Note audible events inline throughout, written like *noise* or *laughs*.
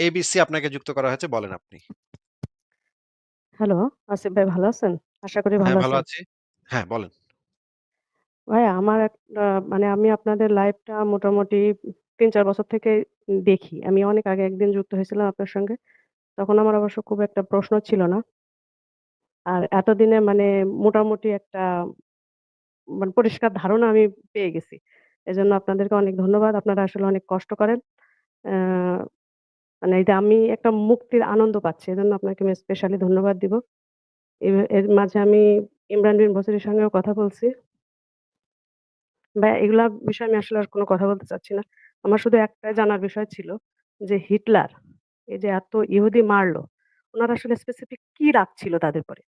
ABC আপনাকে যুক্ত করা হয়েছে। বলেন আপনি। হ্যালো, আসিফ ভাই ভালো আছেন? আশা করি হ্যাঁ, ভালো ভালো আছেন। আছি। হ্যাঁ, বলেন। ভাইয়া আমার একটা মানে আমি আপনাদের লাইভটা মোটামুটি ৩-৪ বছর থেকে দেখি। আমি অনেক আগে একদিন যুক্ত হয়েছিলাম আপনার সঙ্গে। তখন আমার অবশ্য খুব একটা প্রশ্ন ছিল না। আর এতদিনে মানে মোটামুটি একটা মানে পরিষ্কার ধারণা আমি পেয়ে গেছি। এজন্য আপনাদেরকে অনেক ধন্যবাদ। আপনারা আসলে অনেক কষ্ট করেন। মানে যে আমি একটা মুক্তির আনন্দ পাচ্ছি। এজন্য আপনাকে আমি স্পেশালি ধন্যবাদ দিব। এর মাঝে আমি ইমরান বিন বসিরের সঙ্গেও কথা বলছি। ভাইয়া, এগুলা বিষয়ে আমি আসলে আর কোনো কথা বলতে চাচ্ছি না। আমার শুধু একটাই জানার বিষয় ছিল যে হিটলার, এই যে এত ইহুদি মারলো উনার আসলে স্পেসিফিক কি রাগ ছিল তাদের পরে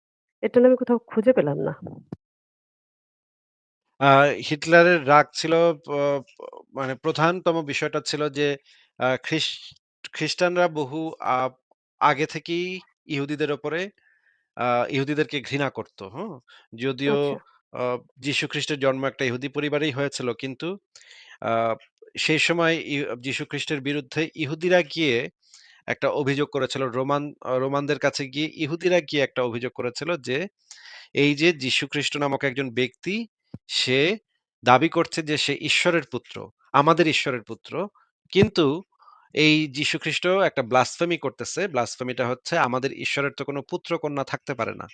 এটা আমি কোথাও খুঁজে পেলাম না। হিটলারের রাগ ছিল মানে প্রধানতম বিষয়টা ছিল যে, আ, খ্রিস খ্রিস্টানরা বহু আগে থেকেই ইহুদিদের ওপরে ইহুদিদেরকে ঘৃণা করত। হুম? যদিও আচ্ছা। যীশু খ্রিস্টের জন্ম একটা ইহুদি পরিবারেই হয়েছিল। কিন্তু সেই সময় যীশু খ্রিস্টের বিরুদ্ধে ইহুদিরা গিয়ে একটা অভিযোগ করেছিল। রোমান রোমানদের কাছে গিয়ে ইহুদিরা গিয়ে একটা অভিযোগ করেছিল যে, এই যে যীশু খ্রিস্ট নামক একজন ব্যক্তি, সে দাবি করছে যে সে ঈশ্বরের পুত্র। আমাদের ঈশ্বরের পুত্র। কিন্তু এই যীশু খ্রিস্ট একটা ব্লাসফেমি করতেছে। ব্লাসফেমিটা হচ্ছে আমাদের ঈশ্বরের তো কোনো পুত্র-কন্যা থাকতে পারে না।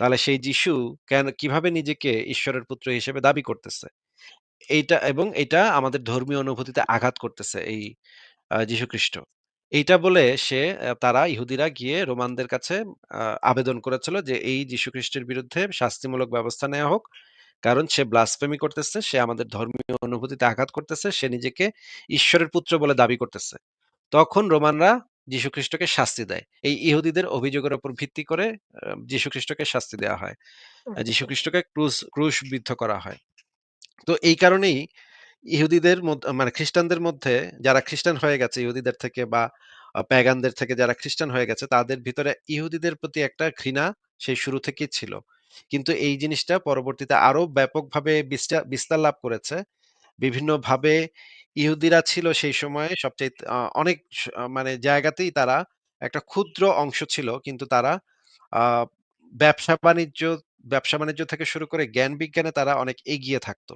তাহলে সেই যিশু কেন কীভাবে নিজেকে ঈশ্বরের পুত্র হিসেবে দাবি করতেছে? এইটা এবং এটা আমাদের ধর্মীয় অনুভূতিতে আঘাত করতেছে এই আ যীশু খ্রিস্ট। এইটা বলে সে তারা ইহুদিরা গিয়ে রোমানদের কাছে আবেদন করেছিল যে এই যীশু খ্রিস্টের বিরুদ্ধে শাস্তিমূলক ব্যবস্থা নেয়া হোক। কারণ সে ব্লাসফেমি করতেছে, সে আমাদের ধর্মীয় অনুভূতিতে আঘাত করতেছে, সে নিজেকে ঈশ্বরের পুত্র বলে দাবি করতেছে। তখন রোমানরা যীশু খ্রিস্টকে শাস্তি দেয়। এই ইহুদিদের অভিযোগের উপর ভিত্তি করে আ যীশু খ্রিস্টকে শাস্তি দেয়া হয়। আ যীশু আচ্ছা। খ্রিস্টকে ক্রুশ ক্রুশবিদ্ধ করা হয়। তো এই কারণেই ইহুদিদের মানে খ্রিস্টানদের মধ্যে যারা খ্রিস্টান হয়ে গেছে ইহুদিদের থেকে বা প্যাগানদের থেকে যারা খ্রিস্টান হয়ে গেছে তাদের ভিতরে ইহুদিদের প্রতি একটা ঘৃণা সেই শুরু থেকেই ছিল। কিন্তু এই জিনিসটা পরবর্তীতে আরও ব্যাপকভাবে বিস্তা বিস্তার লাভ করেছে। বিভিন্নভাবে ইহুদিরা ছিল সেই সময়ে সবচাইতে, আ, অনেক মানে জায়গাতেই তারা একটা ক্ষুদ্র অংশ ছিল। কিন্তু তারা ব্যবসা-বাণিজ্য ব্যবসা-বাণিজ্য থেকে শুরু করে জ্ঞান-বিজ্ঞানে তারা অনেক এগিয়ে থাকতো।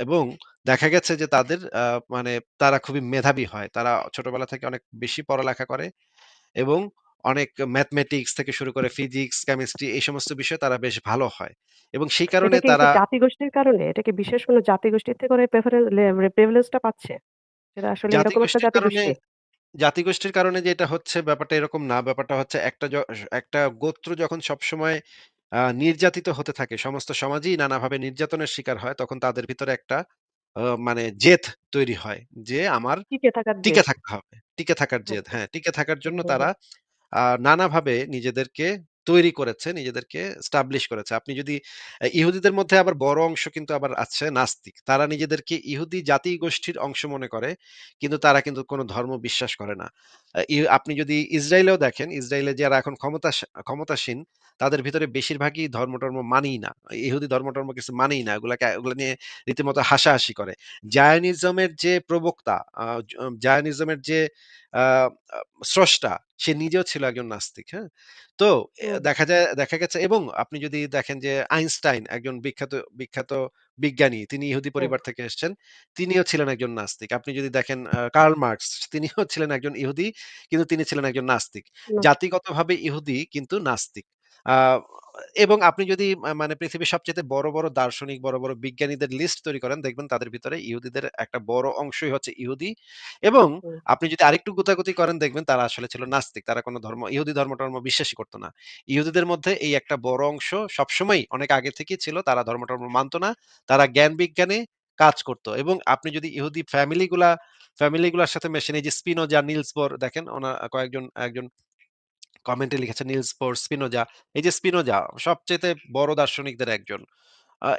এবং দেখা গেছে যে তাদের মানে তারা খুবই মেধাবী হয়। তারা ছোটবেলা থেকে অনেক বেশি পড়ালেখা করে এবং অনেক ম্যাথমেটিক্স থেকে শুরু করে ফিজিক্স, কেমিস্ট্রি এই সমস্ত বিষয়ে তারা বেশ ভালো হয়। এবং সেই কারণে এটা তারা জাতিগোষ্ঠীর কারণে? এটা কি বিশেষ কোনো জাতিগোষ্ঠীর থেকে ওরা এই প্রেফারেন লে প্রিভিলেজ টা পাচ্ছে? এরা আসলে এরকম একটা জাতিগোষ্ঠীর কারণে জাতিগোষ্ঠী? জাতিগোষ্ঠীর কারণে যে এটা হচ্ছে ব্যাপারটা এরকম না। ব্যাপারটা হচ্ছে একটা জ একটা গোত্র যখন সবসময় আ নির্যাতিত হতে থাকে, সমস্ত সমাজই নানাভাবে নির্যাতনের শিকার হয়, তখন তাদের ভিতরে একটা মানে জেদ তৈরি হয় যে আমার টিকে থাকার টিকে জেদ। থাকতে হবে। টিকে থাকার জেদ। হ্যাঁ, টিকে থাকার জন্য হুম, তারা হুম। নানাভাবে নিজেদেরকে তৈরি করেছে, নিজেদেরকে স্টাবলিশ করেছে। আপনি যদি ইহুদিদের মধ্যে আবার বড় অংশ কিন্তু আবার আছে নাস্তিক। তারা নিজেদেরকে ইহুদি জাতিগোষ্ঠীর অংশ মনে করে। কিন্তু তারা কিন্তু কোনো ধর্ম বিশ্বাস করে না। আপনি যদি ইসরায়েলেও দেখেন, ইসরাইলে যারা এখন ক্ষমতা ক্ষমতাসীন তাদের ভিতরে বেশিরভাগই ধর্ম-টর্ম মানেই না। ইহুদি ধর্ম-টর্ম কিছু মানেই না। এগুলাকে ওগুলা নিয়ে রীতিমতো হাসাহাসি করে। জায়নিজমের যে প্রবক্তা, জায়নিজমের যে স্রষ্টা সে নিজেও ছিল একজন নাস্তিক, হ্যাঁ? তো দেখা যায় দেখা গেছে এবং আপনি যদি দেখেন যে আইনস্টাইন একজন বিখ্যাত বিখ্যাত বিজ্ঞানী, তিনি ইহুদি পরিবার থেকে এসেছেন। তিনিও ছিলেন একজন নাস্তিক। আপনি যদি দেখেন কার্ল মার্কস তিনিও ছিলেন একজন ইহুদি, কিন্তু তিনি ছিলেন একজন নাস্তিক। জাতিগতভাবে ইহুদি কিন্তু নাস্তিক। আ এবং আপনি যদি মানে পৃথিবীর সবচেয়ে বড়, বড় দার্শনিক, বড়, বড় বিজ্ঞানীদের লিস্ট তৈরি করেন, দেখবেন তাদের ভিতরে ইহুদিদের একটা বড় অংশই হচ্ছে ইহুদি এবং হুম। আপনি যদি আরেকটু গোতাগুতি করেন দেখবেন তারা আসলে ছিল নাস্তিক। তারা কোন ধর্ম ইহুদি ধর্ম-টর্ম বিশ্বাসই করতো না। ইহুদিদের মধ্যে এই একটা বড় অংশ সবসময়ই অনেক আগে থেকেই ছিল। তারা ধর্ম-টর্ম মানত না। তারা জ্ঞান-বিজ্ঞানে কাজ করত এবং আপনি যদি ইহুদি ফ্যামিলি গুলা ফ্যামিলি গুলার সাথে মেশেন এই যে স্পিনোজা, নিলস বোর দেখেন ওনা কয়েকজন একজন কমেন্টে লিখেছে নীল বোর, স্পিনোজা। এই যে স্পিনোজা সবচেয়ে বড় দার্শনিকদের একজন।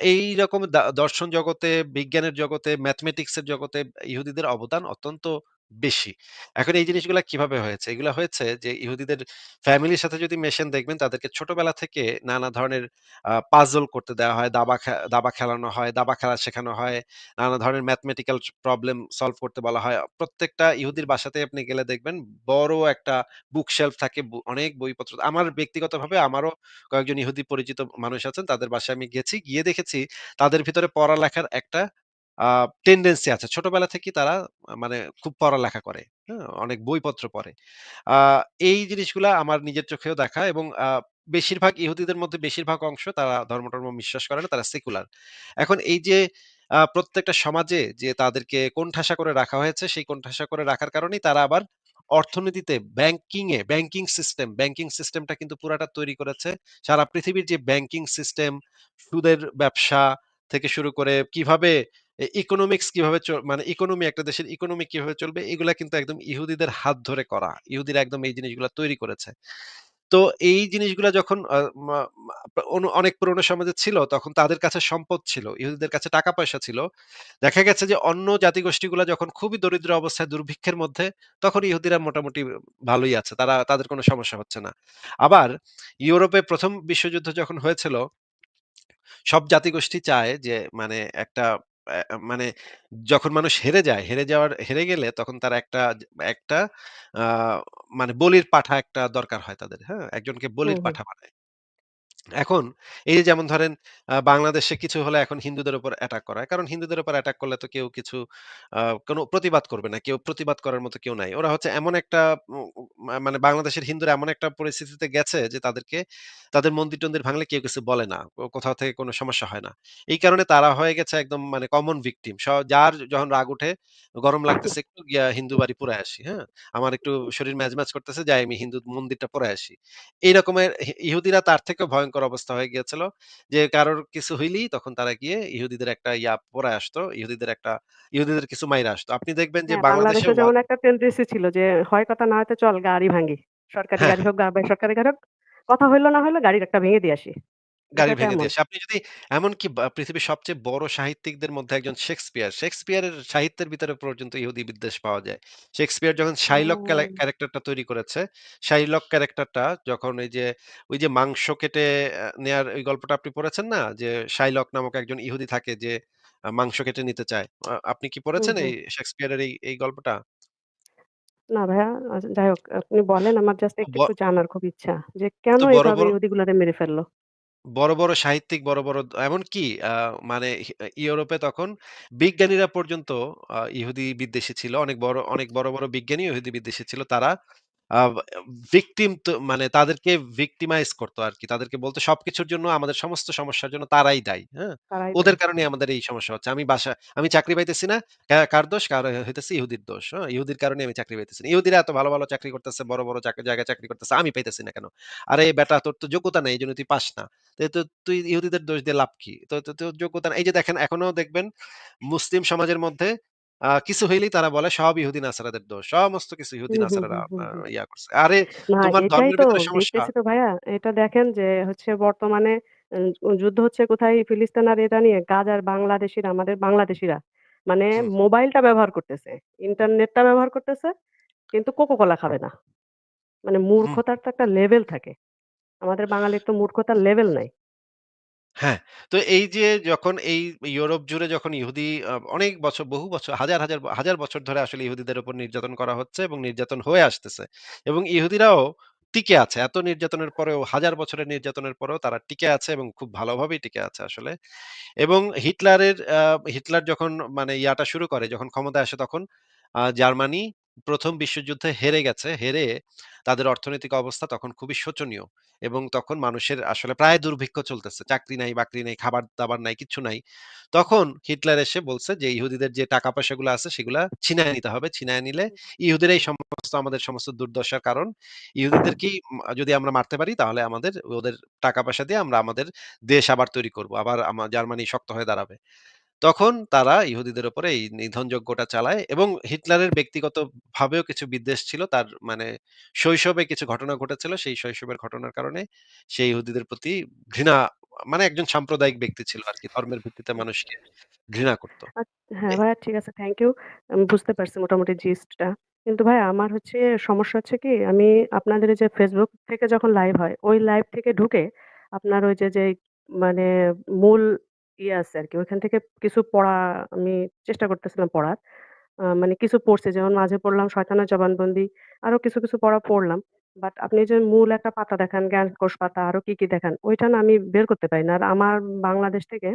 এই রকম দর্শন জগতে, বিজ্ঞানের জগতে, ম্যাথমেটিক্সের জগতে ইহুদিদের অবদান অত্যন্ত বেশি। এখন এই জিনিসগুলা কীভাবে হয়েছে? এগুলা হয়েছে যে ইহুদিদের ফ্যামিলির সাথে যদি মেশেন দেখবেন তাদেরকে ছোটবেলা থেকে নানা ধরনের পাজল করতে দেওয়া হয়, দাবা দাবা খেলানো হয়, দাবা খেলা শেখানো হয়, নানা ধরনের ম্যাথমেটিক্যাল প্রবলেম সলভ করতে বলা হয়। প্রত্যেকটা ইহুদির বাসাতেই আপনি গেলে দেখবেন বড় একটা বুক শেলফ থাকে, অনেক বইপত্র। আমার ব্যক্তিগতভাবে আমারও কয়েকজন ইহুদি পরিচিত মানুষ আছেন। তাদের বাসায় আমি গেছি। গিয়ে দেখেছি তাদের ভিতরে পড়ালেখার একটা টেনডেন্সি আছে। ছোটবেলা থেকেই তারা মানে খুব পড়ালেখা করে। হ্যাঁ? অনেক বইপত্র পড়ে। এই জিনিসগুলা আমার নিজের চোখেও দেখা এবং বেশিরভাগ ইহুদিদের মধ্যে বেশিরভাগ অংশ তারা ধর্ম-টর্ম বিশ্বাস করে না। তারা সেকুলার। এখন এই যে প্রত্যেকটা সমাজে যে তাদেরকে কোণঠাসা করে রাখা হয়েছে, সেই কোণঠাসা করে রাখার কারণেই তারা আবার অর্থনীতিতে ব্যাংকিং এ ব্যাংকিং সিস্টেম, ব্যাংকিং সিস্টেমটা কিন্তু পুরাটা তৈরি করেছে। সারা পৃথিবীর যে ব্যাংকিং সিস্টেম, সুদের ব্যবসা থেকে শুরু করে কীভাবে ইকোনমিক্স কীভাবে মানে ইকোনমি একটা দেশের ইকোনমি কীভাবে চলবে, এগুলা কিন্তু একদম ইহুদিদের হাত ধরে করা। ইহুদিরা একদম এই জিনিসগুলা তৈরি করেছে। তো এই জিনিসগুলা যখন অনেক পুরোনো সমাজে ছিল, তখন তাদের কাছে সম্পদ ছিল। ইহুদিদের কাছে টাকা-পয়সা ছিল। দেখা গেছে যে অন্য জাতিগোষ্ঠীগুলা যখন খুবই দরিদ্র অবস্থায় দুর্ভিক্ষের মধ্যে, তখন ইহুদিরা মোটামুটি ভালোই আছে। তারা, তাদের কোনো সমস্যা হচ্ছে না। আবার ইউরোপে প্রথম বিশ্বযুদ্ধ যখন হয়েছিল, সব জাতিগোষ্ঠী চায় যে মানে একটা অ্যা মানে যখন মানুষ হেরে যায়, হেরে যাওয়ার হেরে গেলে তখন তার একটা একটা আ মানে বলির পাঠা একটা দরকার হয় তাদের, হ্যাঁ? একজনকে হুম, বলির হুম। পাঠা বানায়। এখন এই যেমন ধরেন বাংলাদেশে কিছু হলে এখন হিন্দুদের উপর অ্যাটাক করা হয়। কারণ হিন্দুদের উপর অ্যাটাক করলে তো কেউ কিছু আ কোন প্রতিবাদ করবে না। কেউ প্রতিবাদ করার মতো কেউ নাই। ওরা হচ্ছে এমন একটা মানে বাংলাদেশের হিন্দুরা এমন একটা পরিস্থিতিতে গেছে যে তাদেরকে তাদের মন্দির-টন্দির ভাঙলে কেউ কিছু বলে না। কোথাও থেকে কোনো সমস্যা হয় না। এই কারণে তারা হয়ে গেছে একদম মানে কমন ভিকটিম। যার যখন রাগ উঠে, গরম লাগতেছে একটু গিয়া হিন্দু বাড়ি পুড়ায় আসি, হ্যাঁ? আমার একটু শরীর ম্যাজম্যাজ করতেছে যাই আমি হিন্দু মন্দিরটা পুড়ায় আসি। এই রকমের ইহুদিরা তার থেকেও ভয়ংকর অবস্থা হয়ে গিয়েছিল। যে কারোর কিছু হইলেই তখন তারা গিয়ে ইহুদিদের একটা ইয়া পরে আসতো। ইহুদিদের একটা ইহুদিদের কিছু মাইরা আসতো। আপনি দেখবেন যে হ্যাঁ, ওয়া যেমন একটা টেন্ডেন্সি ছিল যে হয় কথা না হয়তো চল গাড়ি ভাঙি সরকারি হ্যাঁ, গাড়ি হোক বা বেসরকারি গাড়ি হোক। কথা হইল না হইল গাড়ির একটা ভেঙে দিয়ে আসি। গাড়ি ভেঙে এমন। দিয়ে আপনি যদি এমনকি বা পৃথিবীর সবচেয়ে বড় সাহিত্যিকদের মধ্যে একজন শেক্সপিয়ার। শেক্সপিয়ারের সাহিত্যের ভিতরে পর্যন্ত ইহুদি বিদ্বেষ পাওয়া যায়। শেক্সপিয়ার যখন শাইলক ক্যালা ও ক্যারেক্টারটা তৈরি করেছে, শাইলক ক্যারেক্টারটা যখন এই যে ওই যে মাংস কেটে আ নেয়ার ওই গল্পটা আপনি পড়েছেন না? যে শাইলক নামক একজন ইহুদি থাকে যে আ মাংস কেটে নিতে চায়। আ আপনি কি হুম, পড়েছেন এই হুম। শেক্সপিয়ারের এই এই গল্পটা? না ভাইয়া আ যাই হোক আপনি বলেন আমার জাস্ট তো একটু, ব একটু জানার খুব ইচ্ছা। যে কেন তো বড়, এভাবে বড় ইহুদিগুলারে মেরে ফেলল? বড়, বড় সাহিত্যিক বড়, বড় দ এমনকি মানে ইউরোপে তখন বিজ্ঞানীরা পর্যন্ত ইহুদি বিদ্বেষী ছিল। অনেক বড় অনেক বড়, বড় বিজ্ঞানী ইহুদি বিদ্বেষী ছিল। তারা আ ভিকটিম তো মানে তাদেরকে ভিক্টিমাইজ করতো আরকি। তাদেরকে বলতো সবকিছুর জন্য আমাদের সমস্ত সমস্যার জন্য তারাই দায়ী। হ্যাঁ? তারাই ওদের দায়ী। কারণেই আমাদের এই সমস্যা হচ্ছে। আমি বাসা আমি চাকরি পাইতেছি না। কা কার দোষ? কার হইতেছে ইহুদির দোষ। হ্যাঁ? ইহুদির কারণে আমি চাকরি পাইতেছি না। ইহুদিরা এত ভালো, ভালো চাকরি করতেছে, বড়, বড় চাক জায়গায় চাকরি করতেছে। আমি পাইতেছি না কেন? আরে বেটা তোর তো যোগ্যতা নাই। এজন্য তুই পাস না। তো তো তুই ইহুদিদের দোষ দিয়ে লাভ কি? তো তো তোর যোগ্যতা। এই যে দেখেন এখনও দেখবেন মুসলিম সমাজের মধ্যে কিছু হইলেই তারা বলে সব ইহুদি নাসারাদের দোষ। সমস্ত কিছু ইহুদি নাসারারা। ইয়া করছে। আরে তোমার ধর্মের ভিতরে সমস্যা। তো ভাইয়া। এটা দেখেন যে হচ্ছে বর্তমানে যুদ্ধ হচ্ছে কোথায় ফিলিস্তিন আর এটা নিয়ে গাজার বাংলাদেশিরা আমাদের বাংলাদেশিরা মানে মোবাইলটা ব্যবহার করতেছে, ইন্টারনেটটা ব্যবহার করতেছে কিন্তু কোকো কোলা খাবে না। মানে মূর্খতার তো একটা লেভেল থাকে। আমাদের বাঙালির তো মূর্খতার লেভেল নাই। হ্যাঁ, তো এই যে যখন এই ইউরোপ জুড়ে যখন ইহুদি অনেক বছর, বহু বছর, হাজার, হাজার, হাজার বছর ধরে আসলে ইহুদিদের উপর নির্যাতন করা হচ্ছে এবং নির্যাতন হয়ে আসতেছে। এবং ইহুদিরাও টিকে আছে। এত নির্যাতনের পরেও, হাজার বছরের নির্যাতনের পরেও তারা টিকে আছে এবং খুব ভালোভাবেই টিকে আছে আসলে। এবং হিটলারের হিটলার যখন মানে ইয়াটা শুরু করে, যখন ক্ষমতায় আসে তখন জার্মানি ১ম বিশ্বযুদ্ধে হেরে গেছে। হেরে তাদের অর্থনৈতিক অবস্থা তখন খুবই শোচনীয়। এবং তখন মানুষের আসলে প্রায় দুর্ভিক্ষ চলতেছে। চাকরি নাই, বাকরি নাই, খাবার-দাবার নাই, কিচ্ছু নাই। তখন হিটলার এসে বলছে যে, "ইহুদিদের যে টাকা-পয়সাগুলো আছে সেগুলা ছিনায় নিতে হবে। ছিনায় নিলে ইহুদিরাই সমস্ত আমাদের সমস্ত দুর্দশার কারণ। ইহুদিদেরকেই উম যদি আমরা মারতে পারি তাহলে আমাদের ওদের টাকা-পয়সা দিয়ে আমরা আমাদের দেশ আবার তৈরি করব। আবার আমা জার্মানি শক্ত হয়ে দাঁড়াবে।" তখন তারা ইহুদিদের উপরে এই নিধনযজ্ঞটা চালায় এবং হিটলারের ব্যক্তিগতভাবেও কিছু বিদ্বেষ ছিল। তার মানে শৈশবে কিছু ঘটনা ঘটেছিল। সেই শৈশবের ঘটনার কারণে সে ইহুদিদের প্রতি ঘৃণা মানে একজন সাম্প্রদায়িক ব্যক্তি ছিল আরকি। ধর্মের ভিত্তিতে মানুষকে ঘৃণা করত। আচ হ্যাঁ, এ ভাইয়া ঠিক আছে। Thank you. আমি বুঝতে পারছি মোটামুটি জিস্টটা। কিন্তু ভাইয়া আমার হচ্ছে সমস্যা হচ্ছে কি আমি আপনাদের এই যে Facebook থেকে যখন লাইভ হয়, ওই লাইভ থেকে ঢুকে আপনার ওই যে, যে মানে মূল ইয়ে আছে আরকি। ওইখান থেকে কিছু পড়া আমি চেষ্টা করতেছিলাম পড়ার। মানে কিছু পড়ছি যেমন মাঝে পড়লাম শয়তানের জবানবন্দি। আরও কিছু, কিছু পড়া পড়লাম। বাট আপনি যে মূল একটা পাতা দেখান, জ্ঞানকোষ পাতা আরও কি, কি দেখান, ওইটা না আমি বের করতে পারি না। আর আমার বাংলাদেশ থেকে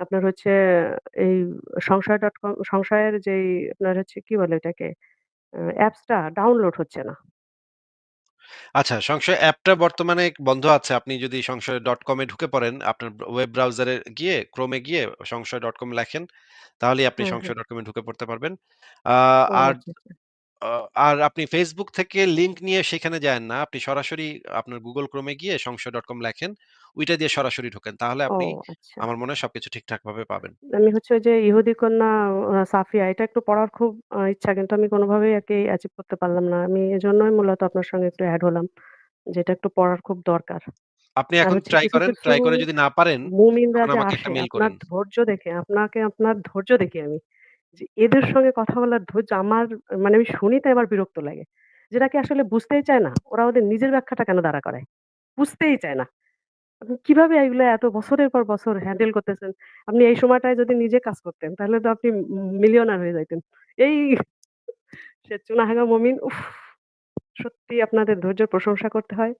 আপনার হচ্ছে এই সংশয়.com সংশয়ের যেই আপনার হচ্ছে কি বলে ওইটাকে? অ্যাপসটা ডাউনলোড হচ্ছে না। আচ্ছা, সংশয় অ্যাপটা বর্তমানে বন্ধ আছে। আপনি যদি সংশয় সংশয়.com এ ঢুকে পড়েন, আপনার ওয়েব ব্রাউজারে গিয়ে ক্রমে গিয়ে সংশয় ডট কম লেখেন, তাহলেই আপনি সংশয় ডট সংশয়.com এ ঢুকে পড়তে পারবেন। আ ও আর আচ্ছা, আচ্ছা। আ আর আপনি Facebook থেকে লিংক নিয়ে সেখানে যায়েন না। আপনি সরাসরি আপনার Google Chrome এ গিয়ে সংশয়.com লেখেন, ওইটা দিয়ে সরাসরি ঢোকেন। তাহলে ও আপনি আচ্ছা। আমার মনে হয় সবকিছু ঠিকঠাকভাবে পাবেন। আমি হচ্ছে ওই যে ইহুদি কন্যা আ সাফিয়া এটা একটু পড়ার খুব আ ইচ্ছা কিন্তু আমি কোনোভাবেই আরকি অ্যাচিভ করতে পারলাম না। আমি এজন্যই মূলত আপনার সঙ্গে একটু এড হলাম। যে এটা একটু পড়ার খুব দরকার। আপনি আর এখন হচ্ছে ট্রাই কিছু, করেন। কিছু ট্রাই করে যদি না পারেন, মুমিনরা তখন যে আমাকে একটা আসে মেইল আপনার করেন। ধৈর্য দেখে আপনাকে আপনার ধৈর্য দেখি আমি। যে এদের সঙ্গে কথা বলার ধৈর্য আমার মানে আমি শুনি তাই আমার বিরক্ত লাগে। যেটা কি আসলে বুঝতেই চায় না। ওরা ওদের নিজের ব্যাখ্যাটা কেন দাঁড়া করায়? বুঝতেই চায় না। আপনি কীভাবে এগুলা এত বছরের পর বছর হ্যান্ডেল করতেছেন? আপনি এই সময়টায় যদি নিজে কাজ করতেন তাহলে তো আপনি মিলিয়নার হয়ে যাইতেন। এই *laughs* সে চুনাহাঙ্গা মমিন উফ! সত্যি আপনাদের ধৈর্যের প্রশংসা করতে হয়।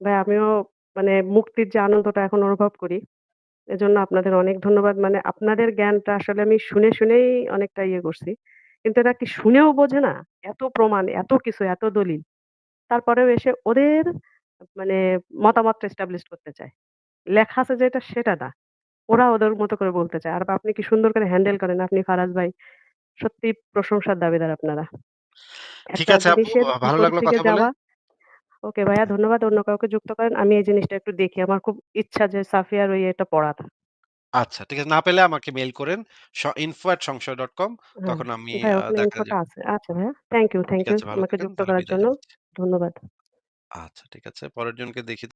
ভাই আমিও মানে মুক্তির যে আনন্দটা এখন অনুভব করি, এজন্য আপনাদের অনেক ধন্যবাদ। মানে আপনাদের জ্ঞানটা আসলে আমি শুনে, শুনেই অনেকটা ইয়ে করছি। কিন্তু এরা কি শুনেও বোঝে না? এত প্রমাণ, এত কিছু, এত দলিল। তারপরেও এসে ওদের মানে মতামতটা এস্টাবলিশ করতে চায়। লেখা আছে যেটা সেটা না। ওরা ওদের মতো করে বলতে চায়। আর আপনি কি সুন্দর করে হ্যান্ডেল করেন আপনি ফারাজ ভাই। সত্যি প্রশংসার দাবিদার আপনারা। ঠিক আছে ভালো লাগল কথা বলে। ওকে ভাইয়া ধন্যবাদ। অন্য কাউকে যুক্ত করেন। আমি এই জিনিসটা একটু দেখি। আমার খুব ইচ্ছা যে সাফিয়ার ওই এটা পড়ার। আচ্ছা, ঠিক আছে। না পেলে আমাকে মেইল করেন। info@সংশয়.com কম তখন আমি দেখা যাবে। আছে। আচ্ছা ভাইয়া। থ্যাংক ইউ, থ্যাংক ইউ আমাকে যুক্ত করার জন্য। ধন্যবাদ। আচ্ছা, ঠিক আছে। পরের জনকে দেখি